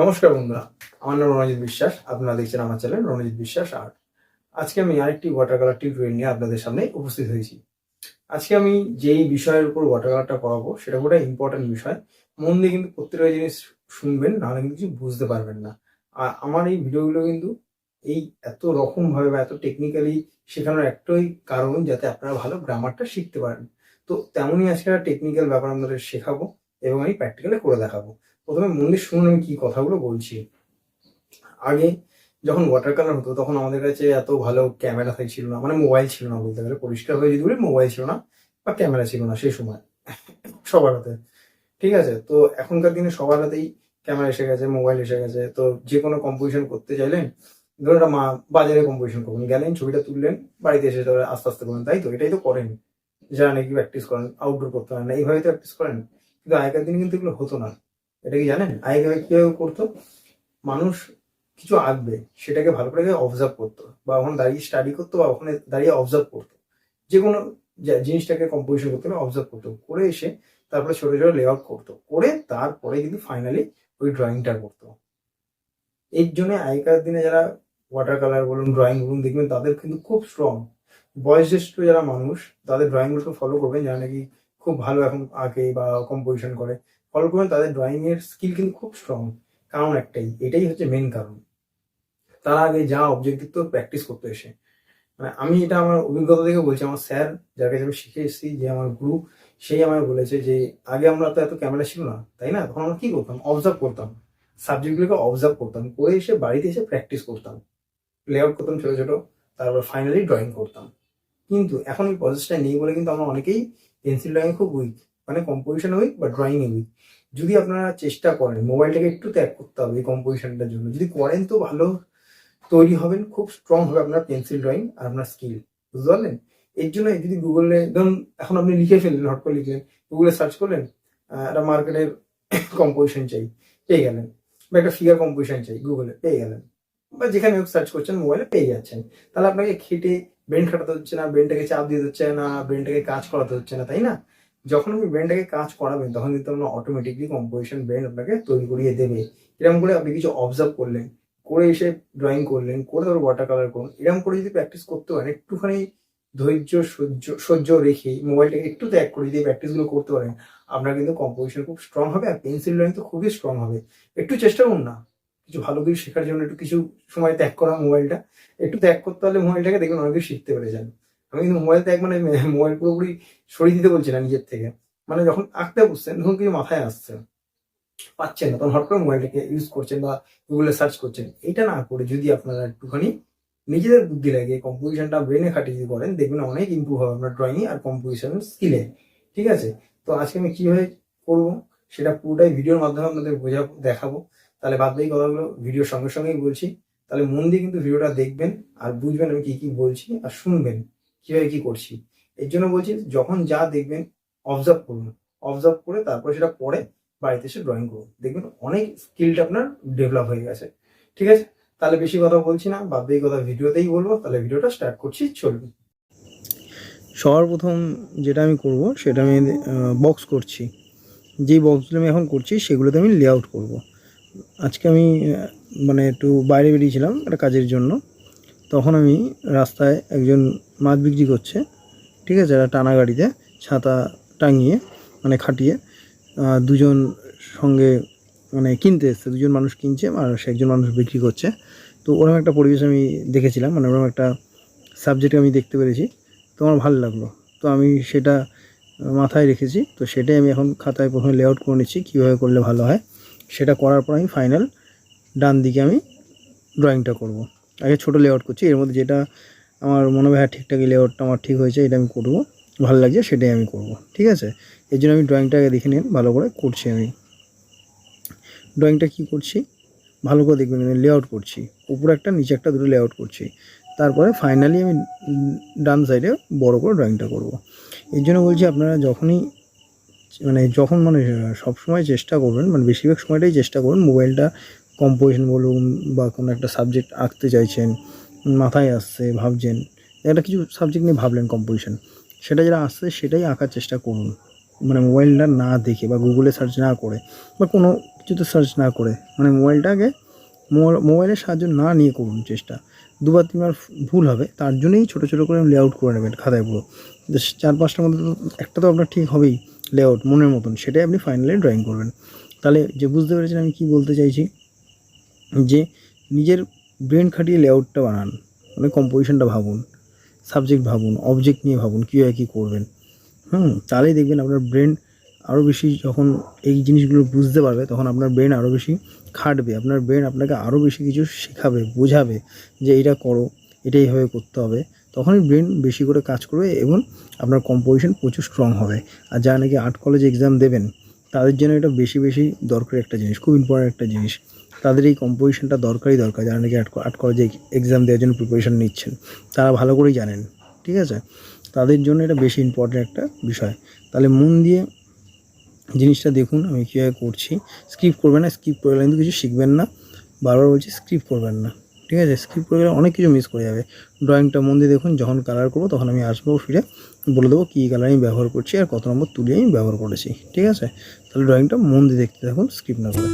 নমস্কার বন্ধুরা, আমার নাম রণজিৎ বিশ্বাস, আপনারা দেখছেন আমার চ্যানেল রণজিৎ বিশ্বাস আর্ট আজকে আমি আরেকটি ওয়াটার কালার টিউটোরিয়াল নিয়ে আপনাদের সামনে উপস্থিত হয়েছি। আজকে আমি যেই বিষয়ের উপর ওয়াটার কালারটা করাবো সেটা পুরো ইম্পর্টেন্ট বিষয়। মন দিয়ে কিন্তু প্রত্যেকটা জিনিস শুনবেন, নাহলে কিন্তু কিছু বুঝতে পারবেন না। আর আমার এই ভিডিওগুলো কিন্তু এই এত রকমভাবে বা এত টেকনিক্যালি শেখানোর একটাই কারণ যাতে আপনারা ভালো গ্রামারটা শিখতে পারেন। তো তেমনই আজকে একটা টেকনিক্যাল ব্যাপার আপনাদের শেখাবো এবং আমি প্র্যাকটিক্যালি করে দেখাবো। প্রথমে মন দিয়ে শুনুন আমি কি কথাগুলো বলছি? আগে যখন ওয়াটার কালার হতো, তখন আমাদের কাছে এত ভালো ক্যামেরা ছিল না মানে মোবাইল ছিল না বলতে গেলে। পরিষ্কার হয়ে যদি বলি মোবাইল ছিল না বা ক্যামেরা ছিল না সেই সময়। সবার হাতে। ঠিক আছে? তো এখনকার দিনে সবার হাতেই ক্যামেরা এসে গেছে মোবাইল এসে গেছে। তো যে কোনো কম্পোজিশন করতে চাইলেন, ধরুন মা বাজারে কম্পোজিশন করবেন। গেলেন, ছবিটা তুললেন, বাড়িতে এসে তারপরে আস্তে আস্তে করবেন তাই তো? এটাই তো করেন। যারা নাকি প্র্যাকটিস করেন আউটডোর করতে পারেন না। এইভাবে তো প্র্যাকটিস করেন। কিন্তু আগেকার দিনে কিন্তু এগুলো হতো না। এটা কি জানেন? আগেকার কীভাবে করতো মানুষ কিছু আঁকবে, সেটাকে ভালো করে অবজার্ভ করতো বা ওখানে দাঁড়িয়ে স্টাডি করতো বা ওখানে দাঁড়িয়ে অবজার্ভ করতো। যে কোনো জিনিসটাকে কম্পোজিশন করতে অবজার্ভ করতো। করে এসে তারপরে ছোট ছোট লেআউট করতো। করে তারপরে কিন্তু ফাইনালি ওই ড্রয়িংটা করতো। এর জন্য আগেকার দিনে যারা ওয়াটার কালার বলুন ড্রয়িং বলুন, দেখবেন তাদের কিন্তু খুব স্ট্রং বয়োজ্যেষ্ঠ যারা মানুষ, তাদের ড্রয়িংগুলোকে ফলো করবেন, যারা নাকি খুব ভালো এখন আঁকে বা কম্পোজিশন করে। ফলো করবেন, তাদের ড্রয়িং এর স্কিল কিন্তু খুব স্ট্রং কারণ একটাই, এটাই হচ্ছে মেন কারণ। তারা আগে যা অবজেক্টিভ তো প্র্যাকটিস করতে এসে মানে আমি এটা আমার অভিজ্ঞতা থেকে বলছি, আমার স্যার যার কাছে আমি শিখে এসেছি, যে আমার গুরু সেই আমায় বলেছে যে, আগে আমরা তো এত ক্যামেরা ছিল না, তাই না? তখন আমরা কি করতাম? অবজার্ভ করতাম। সাবজেক্টগুলোকে অবজার্ভ করতাম, করে এসে বাড়িতে এসে প্র্যাকটিস করতাম। লেআউট করতাম ছোটো ছোটো, তারপর ফাইনালি ড্রয়িং করতাম। কিন্তু এখন এই প্রসেসটা নেই বলে কিন্তু আমরা অনেকেই পেন্সিল ড্রয়িং খুব উইক মানে কম্পোজিশন উইক বা ড্রয়িং উইক যদি আপনারা চেষ্টা করেন মোবাইলটাকে একটু ত্যাগ করতে হবে এই কম্পোজিশনটার জন্য। যদি করেন তো ভালো তৈরি হবেন, খুব স্ট্রং হবে আপনার পেন্সিল ড্রয়িং আর আপনার স্কিল বুঝতে পারলেন? এর জন্য যদি গুগলে ধরুন এখন আপনি লিখে ফেললেন, হট করে লিখলেন গুগলে সার্চ করলেন একটা মার্কেটের কম্পোজিশন চাই, পেয়ে গেলেন। বা একটা ফিগার কম্পোজিশন চাই গুগলে পেয়ে গেলেন। বা যেখানে সার্চ করছেন মোবাইলে পেয়ে যাচ্ছেন। তাহলে আপনাকে খেটে ব্রেন খাটাতে হচ্ছে না ব্রেনটাকে চাপ দিতে হচ্ছে না ব্রেনটাকে কাজ করাতে হচ্ছে না, তাই না? যখন আপনি ব্রেনটাকে কাজ করাবেন, তখন কিন্তু আপনার অটোমেটিকলি কম্পোজিশন ব্রেন আপনাকে তৈরি করিয়ে দেবে। এরকম করে আপনি কিছু অবজার্ভ করলেন, করে এসে ড্রয়িং করলেন, করে তারপর ওয়াটার কালার করুন, এরকম করে যদি প্র্যাকটিস করতে পারেন, একটুখানি ধৈর্য, সহ্য সহ্য রেখে মোবাইলটাকে একটু ত্যাগ করে যদি প্র্যাকটিসগুলো করতে পারেন, আপনার কিন্তু কম্পোজিশন খুব স্ট্রং হবে আর পেন্সিল ড্রয়িং তো খুবই স্ট্রং হবে। একটু চেষ্টা করুন না। কিছু ভালো কিছু শেখার জন্য একটু কিছু সময় ত্যাগ করা মোবাইলটা একটু ত্যাগ করতে হলে মোবাইলটাকে দেখবেন অনেক কিছু শিখতে পেরে যান। আমি কিন্তু মোবাইল ত্যাগ মানে মোবাইল পুরোপুরি সরিয়ে দিতে বলছি না নিজের থেকে। মানে যখন আঁকতে বসছেন, তখন কিছু মাথায় আসছে। পাচ্ছেন না, তখন হট করে মোবাইলটাকে ইউজ করছেন বা গুগলে সার্চ করছেন। এটা না করে যদি আপনারা একটুখানি নিজেদের বুদ্ধি লাগে কম্পোজিশনটা ব্রেনে খাটিয়ে যদি করেন, দেখবেন অনেক ইম্প্রুভ হবে আপনার ড্রয়িং আর কম্পোজিশন স্কিলে ঠিক আছে? তো আজকে আমি কীভাবে করব সেটা পুরোটাই ভিডিওর মাধ্যমে আপনাদের বোঝা, দেখাবো। তাহলে বাদ বাকি কথাগুলো ভিডিওর সঙ্গে সঙ্গেই বলছি। তাহলে মন দিয়ে কিন্তু ভিডিওটা দেখবেন আর বুঝবেন আমি কি কি বলছি আর শুনবেন। কীভাবে কি করছি? এর জন্য বলছি যখন যা দেখবেন অবজার্ভ করুন। অবজার্ভ করে তারপরে সেটা পরে বাড়িতে এসে ড্রয়িং করুন। দেখবেন অনেক স্কিলটা আপনার ডেভেলপ হয়ে গেছে। ঠিক আছে? তাহলে বেশি কথা বলছি না, বাদ বাকি কথা ভিডিওতেই বলব। তাহলে ভিডিওটা স্টার্ট করছি চলবে সবার প্রথম যেটা আমি করব, সেটা আমি বক্স করছি। যেই বক্সগুলো আমি এখন করছি, সেগুলোতে আমি লেআউট করব। আজকে আমি মানে একটু বাইরে বেরিয়েছিলাম একটা কাজের জন্য। তখন আমি রাস্তায় একজন মাছ বিক্রি করছে, ঠিক আছে? একটা টানা গাড়িতে ছাতা টাঙিয়ে মানে খাটিয়ে দুজন সঙ্গে মানে কিনতে এসছে। দুজন মানুষ কিনছে আর সে একজন মানুষ বিক্রি করছে। তো ওরকম একটা পরিবেশ আমি দেখেছিলাম মানে ওরকম একটা সাবজেক্ট আমি দেখতে পেরেছি। তো আমার ভালো লাগল। তো আমি সেটা মাথায় রেখেছি। তো সেটাই আমি এখন খাতায় প্রথমে লেআউট করে নিচ্ছি, কীভাবে করলে ভালো হয়। সেটা করার পর আমি ফাইনাল ডান দিকে আমি ড্রয়িংটা করব। আগে ছোটো লেআউট করছি, এর মধ্যে যেটা আমার মনে হয় হ্যাঁ ঠিকঠাকই লেআউটটা আমার ঠিক হয়েছে, এটা আমি করব। ভালো লাগছে, সেটাই আমি করব, ঠিক আছে? এর জন্য আমি ড্রয়িংটা আগে দেখে নিন, ভালো করে করছি আমি। ড্রয়িংটা কি করছি? ভালো করে দেখবেন লেআউট করছি। উপরে একটা, নিচে একটা, দুটো লেআউট করছি। তারপরে ফাইনালি আমি ডান সাইডে বড় করে ড্রয়িংটা করব। এর জন্য বলছি, আপনারা যখনই মানে যখন মানে সব সময় চেষ্টা করবেন মানে বেশিরভাগ সময়টাই চেষ্টা করুন মোবাইলটা কম্পোজিশন বলুন বা কোনো একটা সাবজেক্ট আঁকতে চাইছেন মাথায় আসছে, ভাবছেন, একটা কিছু সাবজেক্ট নিয়ে ভাবলেন কম্পোজিশন সেটা যেটা আসছে সেটাই আঁকার চেষ্টা করুন। মানে মোবাইলটা না দেখে বা গুগলে সার্চ না করে বা কোনো কিছুতে সার্চ না করে মানে মোবাইলটাকে মোবাইল- মোবাইলের সাহায্য না নিয়ে করুন চেষ্টা। দুবার তিনবার ভুল হবে, তার জন্যই ছোটো ছোটো করে লেআউট করে নেবেন খাতায় পুরো। চার পাঁচটার মধ্যে তো একটা তো আপনার ঠিক হবেই লেআউট মনের মতন, সেটাই আপনি ফাইনালি ড্রয়িং করবেন। তাহলে যে বুঝতে পেরেছেন আমি কি বলতে চাইছি, যে নিজের ব্রেন খাটিয়ে লেআউটটা বানান। মানে কম্পোজিশনটা ভাবুন সাবজেক্ট ভাবুন অবজেক্ট নিয়ে ভাবুন কীভাবে কী করবেন। হুম, তাহলেই দেখবেন আপনার ব্রেন আরও বেশি যখন এই জিনিসগুলো বুঝতে পারবে, তখন আপনার ব্রেন আরও বেশি খাটবে। আপনার ব্রেন আপনাকে আরও বেশি কিছু শেখাবে, বোঝাবে যে এইটা করো এটা এইভাবে করতে হবে। তখনই ব্রেন বেশি করে কাজ করবে এবং আপনার কম্পোজিশন প্রচুর স্ট্রং হবে। আর যারা নাকি আর্ট কলেজে এক্সাম দেবেন, তাদের জন্য এটা বেশি বেশি দরকারি একটা জিনিস, খুব ইম্পর্ট্যান্ট একটা জিনিস। তাদের এই কম্পোজিশনটা দরকারই দরকার। যারা নাকি আর্ট আর্ট কলেজে এক্সাম দেওয়ার জন্য প্রিপারেশন নিচ্ছেন, তারা ভালো করেই জানেন, ঠিক আছে? তাদের জন্য এটা বেশি ইম্পর্ট্যান্ট একটা বিষয়। তাহলে মন দিয়ে জিনিসটা দেখুন, আমি কীভাবে করছি। স্কিপ করবেন না স্কিপ করে গেলে কিন্তু কিছু শিখবেন না। বারবার বলছি স্কিপ করবেন না, ঠিক আছে? স্কিপ করে গেলে অনেক কিছু মিস করে যাবে। ড্রয়িংটা মন দিয়ে দেখুন, যখন কালার করব তখন আমি আসব, ফিরে বলে দেবো কী কালার আমি ব্যবহার করছি আর কত নম্বর তুলে আমি ব্যবহার করেছি, ঠিক আছে? তাহলে ড্রয়িংটা মন দিয়ে দেখতে থাকুন স্কিপ না করে।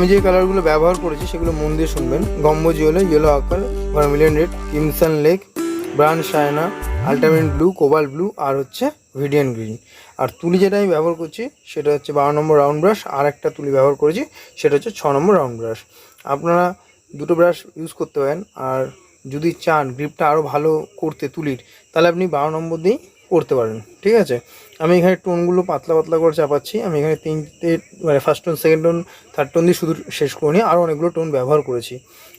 আমি যে কালারগুলো ব্যবহার করেছি সেগুলো মন দিয়ে শুনবেন। Gamboge yellow yellow ochre vermilion red crimson lake brown sienna ultramarine blue cobalt blue আর হচ্ছে ভিডিয়ান গ্রিন আর তুলি যেটা আমি ব্যবহার করছি, সেটা হচ্ছে বারো নম্বর রাউন্ড ব্রাশ আর একটা তুলি ব্যবহার করেছি, সেটা হচ্ছে ছ নম্বর রাউন্ড ব্রাশ আপনারা দুটো ব্রাশ ইউজ করতে পারেন, আর যদি চান গ্রিপটা আরও ভালো করতে তুলির, তাহলে আপনি বারো নম্বর দিয়েই করতে পারেন, ঠিক আছে? আমি এখানে টোনগুলো পাতলা পাতলা করে চাপাচ্ছি, আমি এখানে তিনটে মানে first tone second tone third tone দিয়ে শুধু শেষ করে নিয়ে আরও অনেকগুলো টোন ব্যবহার করেছি,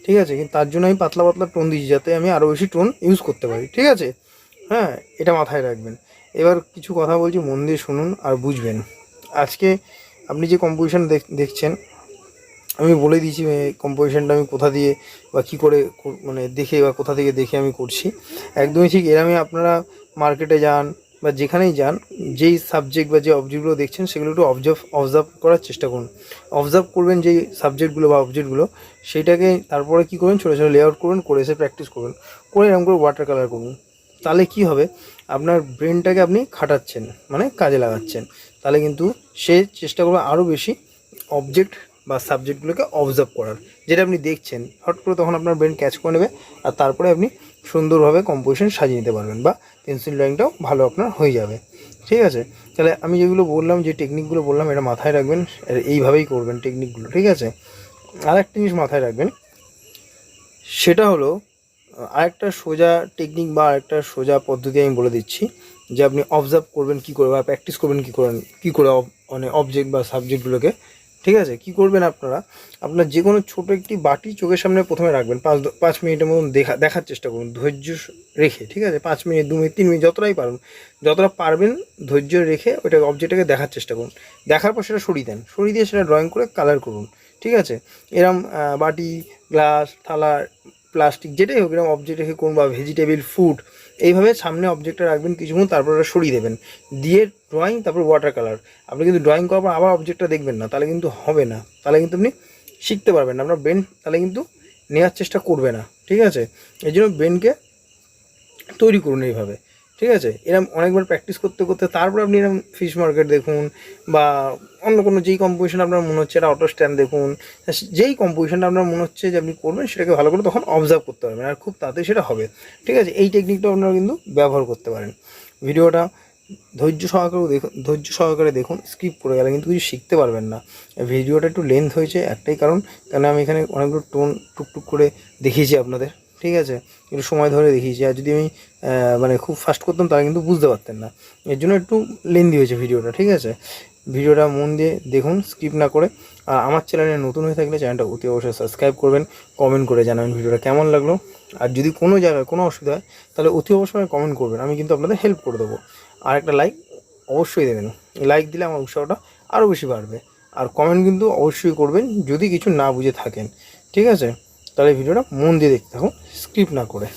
ঠিক আছে? কিন্তু তার জন্য আমি পাতলা পাতলা টোন দিয়েছি যাতে আমি আরও বেশি টোন ইউজ করতে পারি, ঠিক আছে? হ্যাঁ এটা মাথায় রাখবেন। এবার কিছু কথা বলছি, মন দিয়ে শুনুন আর বুঝবেন। আজকে আপনি যে কম্পোজিশন দেখছেন, আমি বলে দিয়েছি কম্পোজিশনটা আমি কোথা দিয়ে বা কী করে মানে দেখে বা কোথা থেকে দেখে আমি করছি। একদমই ঠিক এরমই আপনারা মার্কেটে যান বা যেখানেই যান, যেই সাবজেক্ট বা যে অবজেক্টগুলো দেখছেন, সেগুলো একটু অবজার্ভ অবজার্ভ করার চেষ্টা করুন। অবজার্ভ করবেন যেই সাবজেক্টগুলো বা অবজেক্টগুলো সেইটাকে তারপরে কী করবেন, ছোটো ছোটো লেআউট করবেন করে এসে প্র্যাকটিস করবেন। করে এরকম করে ওয়াটার কালার করুন। তাহলে কি হবে? আপনার ব্রেনটাকে আপনি খাটাচ্ছেন মানে কাজে লাগাচ্ছেন। তাহলে কিন্তু সে চেষ্টা করবে আরও বেশি অবজেক্ট বা সাবজেক্টগুলোকে অবজার্ভ করার। যেটা আপনি দেখছেন হট করে তখন আপনার ব্রেন ক্যাচ করে নেবে আর তারপরে আপনি সুন্দরভাবে কম্পোজিশন সাজিয়ে নিতে পারবেন বা পেন্সিল ড্রয়িংটাও ভালো আপনার হয়ে যাবে। ঠিক আছে? তাহলে আমি যেগুলো বললাম, যে টেকনিকগুলো বললাম, এটা মাথায় রাখবেন এইভাবেই করবেন টেকনিকগুলো ঠিক আছে? আর একটা জিনিস মাথায় রাখবেন, সেটা হলো, আরেকটা সোজা টেকনিক বা আরেকটা সোজা পদ্ধতি আমি বলে দিচ্ছি, যে আপনি অবজার্ভ করবেন কী করে বা প্র্যাকটিস করবেন কী করেন কী করে মানে অবজেক্ট বা সাবজেক্টগুলোকে ঠিক আছে? কি করবেন আপনারা? আপনার যে কোনো ছোটো একটি বাটি চোখের সামনে প্রথমে রাখবেন। পাঁচ পাঁচ মিনিটের মতন দেখা দেখার চেষ্টা করুন। ধৈর্য রেখে, ঠিক আছে? পাঁচ মিনিট, দু মিনিট, তিন মিনিট, যতটাই পারুন, যতটা পারবেন ধৈর্য রেখে ওইটা অবজেক্টটাকে দেখার চেষ্টা করুন। দেখার পর সেটা সরিয়ে দেন। সরিয়ে দিয়ে সেটা ড্রয়িং করে কালার করুন। ঠিক আছে? এরম বাটি গ্লাস থালা প্লাস্টিক যেটাই হোক, এরকম অবজেক্ট রেখে করুন বা ভেজিটেবিল ফুড এইভাবে সামনে অবজেক্টটা রাখবেন কিছুক্ষণ তারপর ওটা সরিয়ে দেবেন। দিয়ে ড্রয়িং তারপর ওয়াটার কালার আপনি কিন্তু ড্রয়িং করার পর আবার অবজেক্টটা দেখবেন না, তাহলে কিন্তু হবে না। তাহলে কিন্তু আপনি শিখতে পারবেন না। আপনার ব্রেন তাহলে কিন্তু নেওয়ার চেষ্টা করবে না। ঠিক আছে? এই জন্য ব্রেনকে তৈরি করুন এইভাবে। ঠিক আছে? এরকম অনেকবার প্র্যাকটিস করতে করতে তারপর আপনি এরকম ফিশ মার্কেট দেখুন বা অন্য কোনো যেই কম্পোজিশন আপনার মনে হচ্ছে এটা অটো স্ট্যান্ড দেখুন, যেই কম্পোজিশনটা আপনার মনে হচ্ছে যে আপনি করবেন সেটাকে ভালো করে তখন অবজার্ভ করতে পারবেন আর খুব তাড়াতাড়ি সেটা হবে। ঠিক আছে? এই টেকনিকটা আপনারা কিন্তু ব্যবহার করতে পারেন। ভিডিওটা ধৈর্য সহকারে দেখুন, ধৈর্য সহকারে দেখুন স্কিপ করে গেলে কিন্তু কিছু শিখতে পারবেন না। ভিডিওটা একটু লেন্থ হয়েছে একটাই কারণ কারণ আমি এখানে অনেকগুলো টোন টুকটুক করে দেখিয়েছি আপনাদের। ঠিক আছে? একটু সময় ধরে দেখিয়েছি আর যদি আমি মানে খুব ফাস্ট করতাম তারা কিন্তু বুঝতে পারতেন না। এর জন্য একটু লেন্দি হয়েছে ভিডিওটা, ঠিক আছে? ভিডিওটা মন দিয়ে দেখুন স্কিপ না করে। আর আমার চ্যানেলে নতুন হয়ে থাকলে চ্যানেলটা অতি অবশ্যই সাবস্ক্রাইব করবেন কমেন্ট করে জানাবেন ভিডিওটা কেমন লাগল। আর যদি কোনো জায়গায় কোনো অসুবিধা হয়, তাহলে অতি অবশ্যই কমেন্ট করবেন, আমি কিন্তু আপনাদের হেল্প করে দেবো। আর একটা লাইক অবশ্যই দেবেন। লাইক দিলে আমার উৎসাহটা আরও বেশি বাড়বে। আর কমেন্ট কিন্তু অবশ্যই করবেন, যদি কিছু না বুঝে থাকেন, ঠিক আছে? তাহলে ভিডিওটা মন দিয়ে দেখতে থাকুন স্কিপ না করে।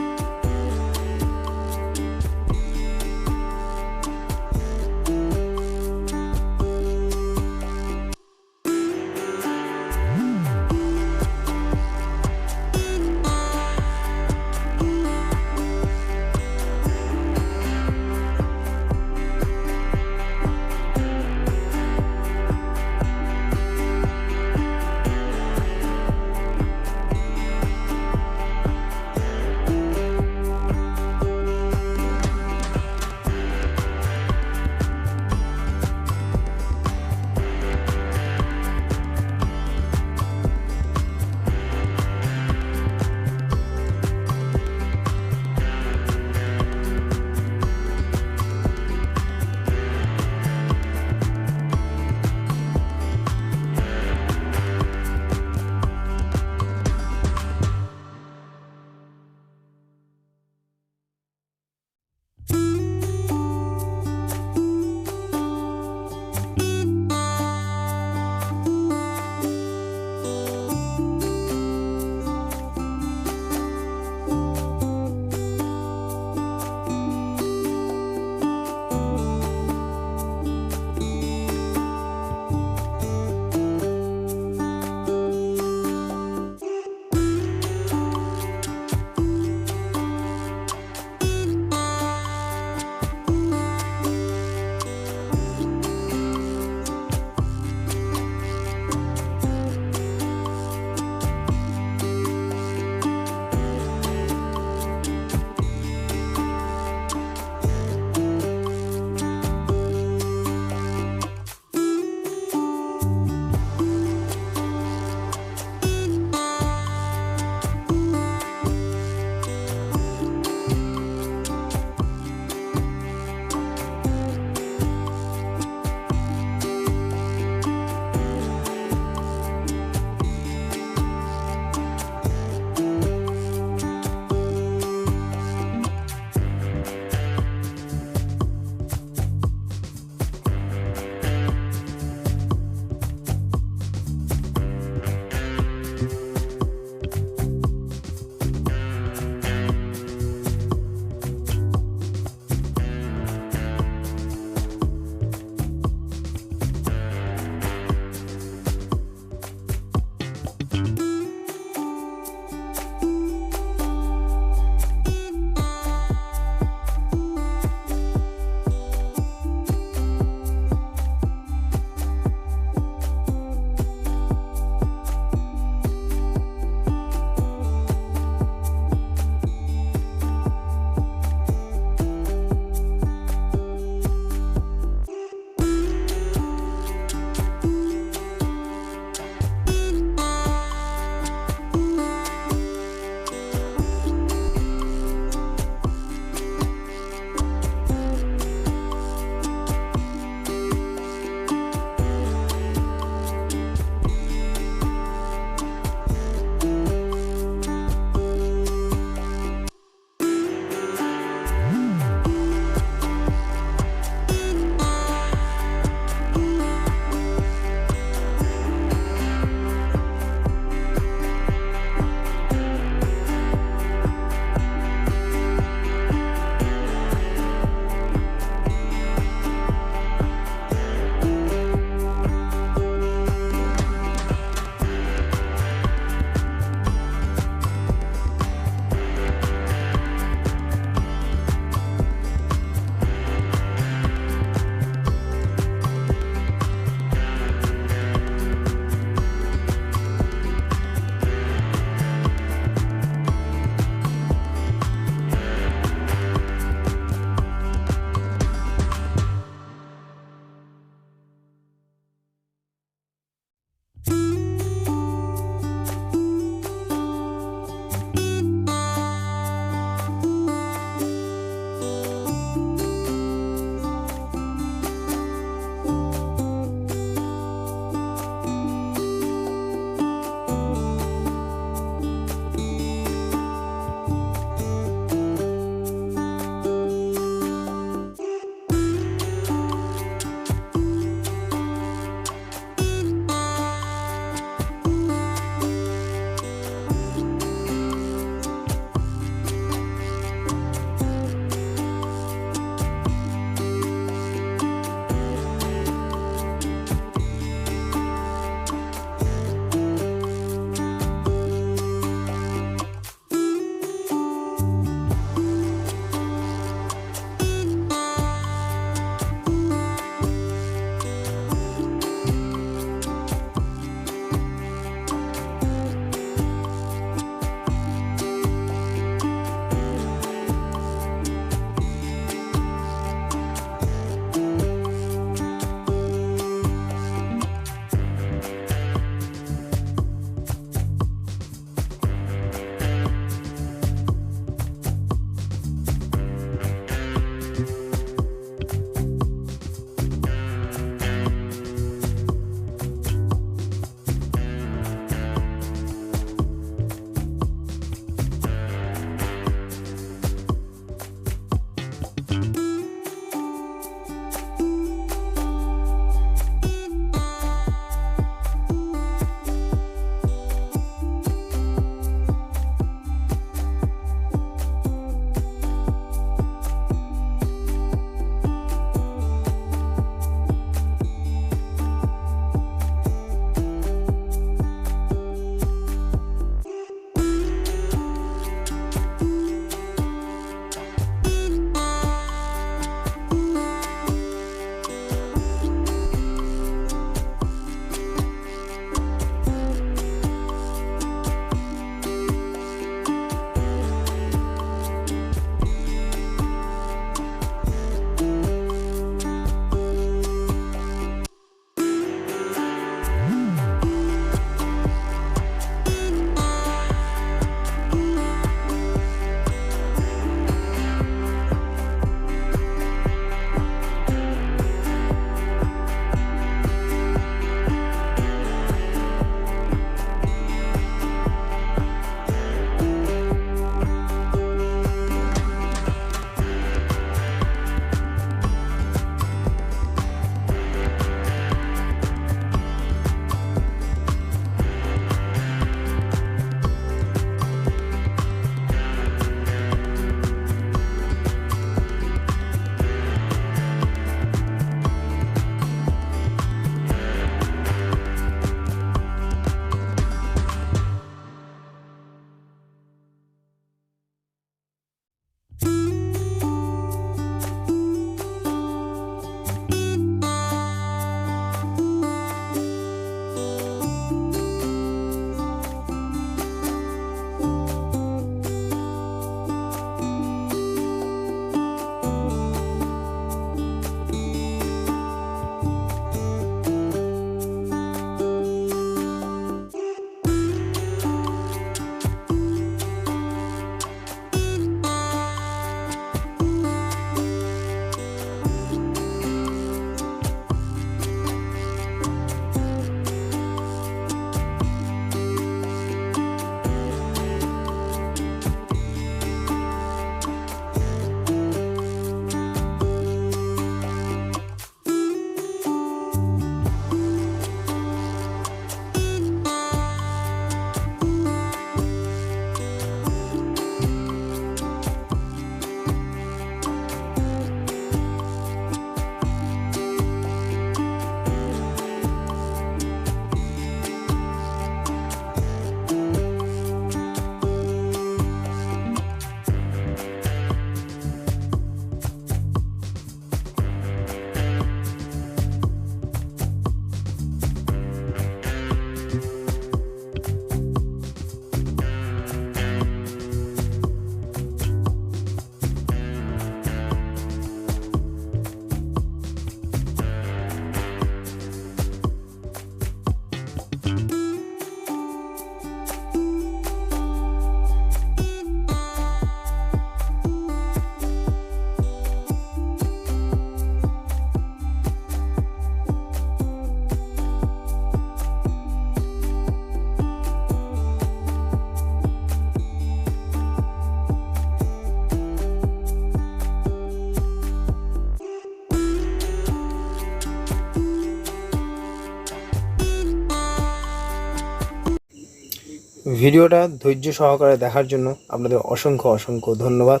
ভিডিওটা ধৈর্য সহকারে দেখার জন্য আপনাদের অসংখ্য অসংখ্য ধন্যবাদ।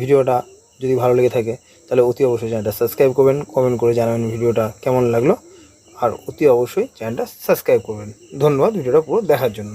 ভিডিওটা যদি ভালো লেগে থাকে, তাহলে অতি অবশ্যই চ্যানেলটা সাবস্ক্রাইব করবেন, কমেন্ট করে জানাবেন ভিডিওটা কেমন লাগল। আর অতি অবশ্যই চ্যানেলটা সাবস্ক্রাইব করবেন। ধন্যবাদ ভিডিওটা পুরো দেখার জন্য।